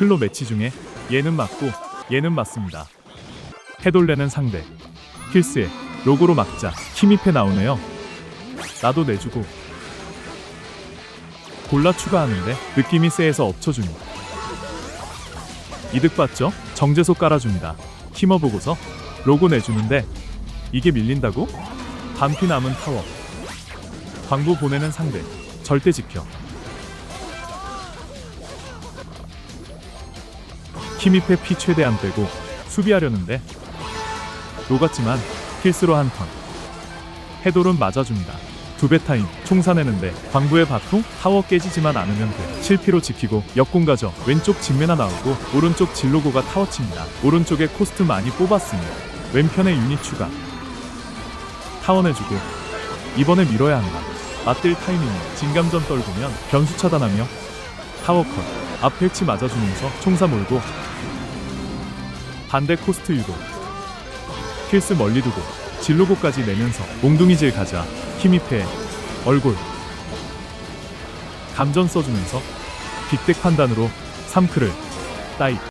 클로 매치 중에 얘는 맞고 얘는 맞습니다. 해돌레는 상대. 힐스에 로고로 막자 힘입해 나오네요. 나도 내주고 골라 추가하는데 느낌이 세해서 엎쳐주니 이득 봤죠? 정제소 깔아줍니다. 힘어보고서 로고 내주는데 이게 밀린다고? 반피 남은 타워 광부 보내는 상대 절대 지켜 힘입해 피 최대한 빼고 수비하려는데 녹았지만 힐스로 한 턴. 해돌은 맞아줍니다. 두 배 타임 총사내는데 광부의 바통 타워 깨지지만 않으면 돼. 실피로 지키고 역공 가져 왼쪽 직면화 나오고 오른쪽 진로고가 타워 칩니다. 오른쪽에 코스트 많이 뽑았으니 왼편에 유닛 추가. 타워 내주고 이번에 밀어야 한다. 맞들 타이밍에 진감전 떨구면 변수 차단하며 타워 컷 앞펠치 맞아주면서 총사 몰고 반대 코스트 유도. 힐스 멀리 두고 진로고까지 내면서 몽둥이질 가자 힘입해 얼굴. 감전 써주면서 빅덱 판단으로 3크를 따이